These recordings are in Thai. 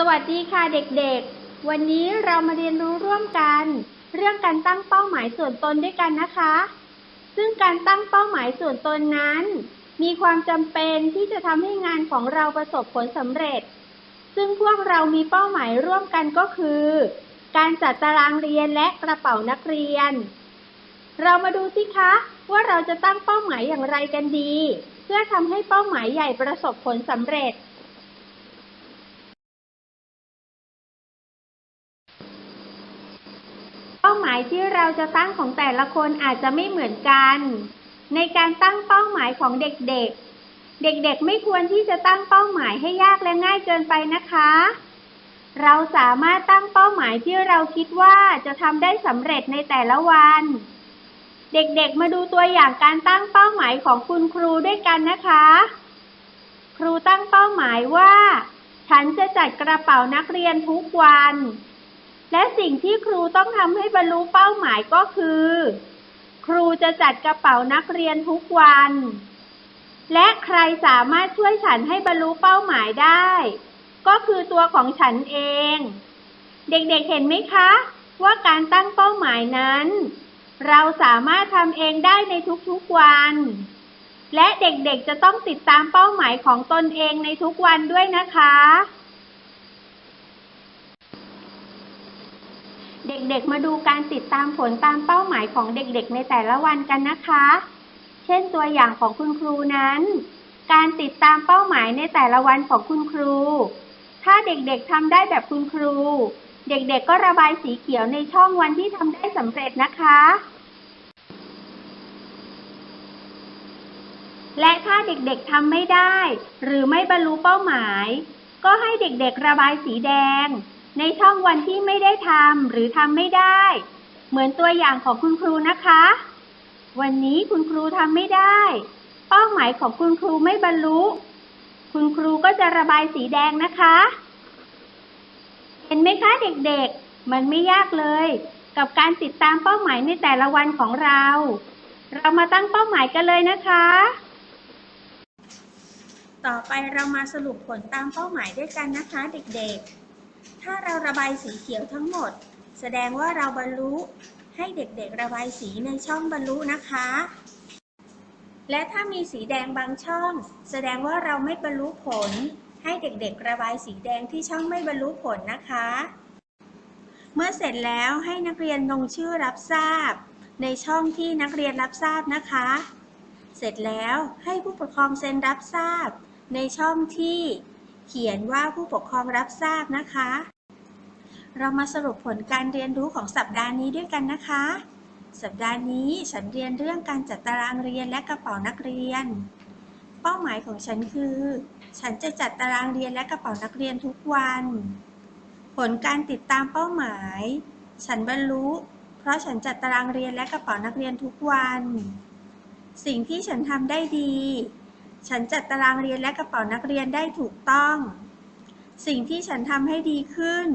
สวัสดีค่ะเด็กๆ วันนี้เรามาเรียนรู้ร่วมกัน เรื่องการตั้งเป้าหมายส่วนตนด้วยกันนะคะ ซึ่งการตั้งเป้าหมายส่วนตนนั้น มีความจำเป็นที่จะทำให้งานของเราประสบผลสำเร็จ ซึ่งพวกเรามีเป้าหมายร่วมกันก็คือ การจัดตารางเรียนและกระเป๋านักเรียน เรามาดูสิคะ ว่าเราจะตั้งเป้าหมายอย่างไรกันดี เพื่อทำให้เป้าหมายใหญ่ประสบผลสำเร็จ เป้ายที่เราจะตั้งของแต่ละคนอาจจะไม่เหมือนกัน ในการตั้งเป้าหมายของเด็กๆ เด็กๆ ไม่ควรที่จะตั้งเป้าหมายให้ยากและง่ายเกินไปนะคะ เราสามารถตั้งเป้าหมายที่เราคิดว่าจะทำได้สำเร็จในแต่ละวัน เด็กๆ มาดูตัวอย่างการตั้งเป้าหมายของคุณครูด้วยกันนะคะ ครูตั้งเป้าหมายว่า ฉันจะจัดกระเป๋านักเรียนทุกวัน และสิ่งที่ครูต้องทำให้บรรลุเป้าหมายก็คือ ครูจะจัดกระเป๋านักเรียนทุกวัน และใครสามารถช่วยฉันให้บรรลุเป้าหมายได้ ก็คือตัวของฉันเอง เด็กๆเห็นไหมคะ ว่าการตั้งเป้าหมายนั้น เราสามารถทำเองได้ในทุกๆวัน และเด็กๆจะต้องติดตามเป้าหมายของตนเองในทุกวันด้วยนะคะ ด็กๆ มาดูการติดตามผลตามเป้าหมายของเด็กๆ ในแต่ละวันกันนะคะ เช่นตัวอย่างของคุณครูนั้น การติดตามเป้าหมายในแต่ละวันของคุณครู ถ้าเด็กๆทำได้แบบคุณครู เด็กๆ ก็ระบายสีเขียวในช่องวันที่ทำได้สำเร็จนะคะ และถ้าเด็กๆทำไม่ได้ หรือไม่บรรลุเป้าหมาย ก็ให้เด็กๆ ระบายสีแดง ในช่องวันที่ไม่ได้ทำหรือทำไม่ได้ เหมือนตัวอย่างของคุณครูนะคะ วันนี้คุณครูทำไม่ได้ เป้าหมายของคุณครูไม่บรรลุ คุณครูก็จะระบายสีแดงนะคะ เห็นไหมคะเด็กๆ มันไม่ยากเลย กับการติดตามเป้าหมายในแต่ละวันของเรา เรามาตั้งเป้าหมายกันเลยนะคะ ต่อไปเรามาสรุปผลตามเป้าหมายด้วยกันนะคะ เด็กๆ เราระบายสีเขียวทั้งหมด แสดงว่าเราบรรลุให้เด็กๆระบายสีในช่องบรรลุนะคะ และถ้ามีสีแดงบางช่อง แสดงว่าเราไม่บรรลุผล ให้เด็กๆระบายสีแดงที่ช่องไม่บรรลุผลนะคะ เมื่อเสร็จแล้วให้นักเรียนลงชื่อรับทราบ ในช่องที่นักเรียนรับทราบนะคะ เสร็จแล้วให้ผู้ปกครองเซ็นรับทราบ ในช่องที่เขียนว่าผู้ปกครองรับทราบนะคะ เรามาสรุปผลการเรียนรู้ของสัปดาห์นี้ด้วยกันนะคะ สัปดาห์นี้ฉันเรียนเรื่องการจัดตารางเรียนและกระเป๋านักเรียน เป้าหมายของฉันคือ ฉันจะจัดตารางเรียนและกระเป๋านักเรียนทุกวัน ผลการติดตามเป้าหมาย ฉันบรรลุ เพราะฉันจัดตารางเรียนและกระเป๋านักเรียนทุกวัน สิ่งที่ฉันทำได้ดี ฉันจัดตารางเรียนและกระเป๋านักเรียนได้ถูกต้อง สิ่งที่ฉันทำให้ดีขึ้น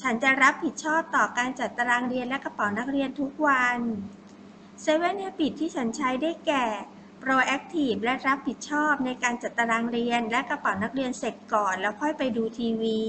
ฉันจะรับผิดชอบต่อการจัดตารางเรียนและกระเป๋านักเรียนทุกวันเซเว่น a b i t ที่ฉันใช้ได้แก่ proactive และรับผิดชอบในการจัดตารางเรียนและกระเป๋านักเรียนเสร็จก่อนแล้วค่อยไปดูทีวี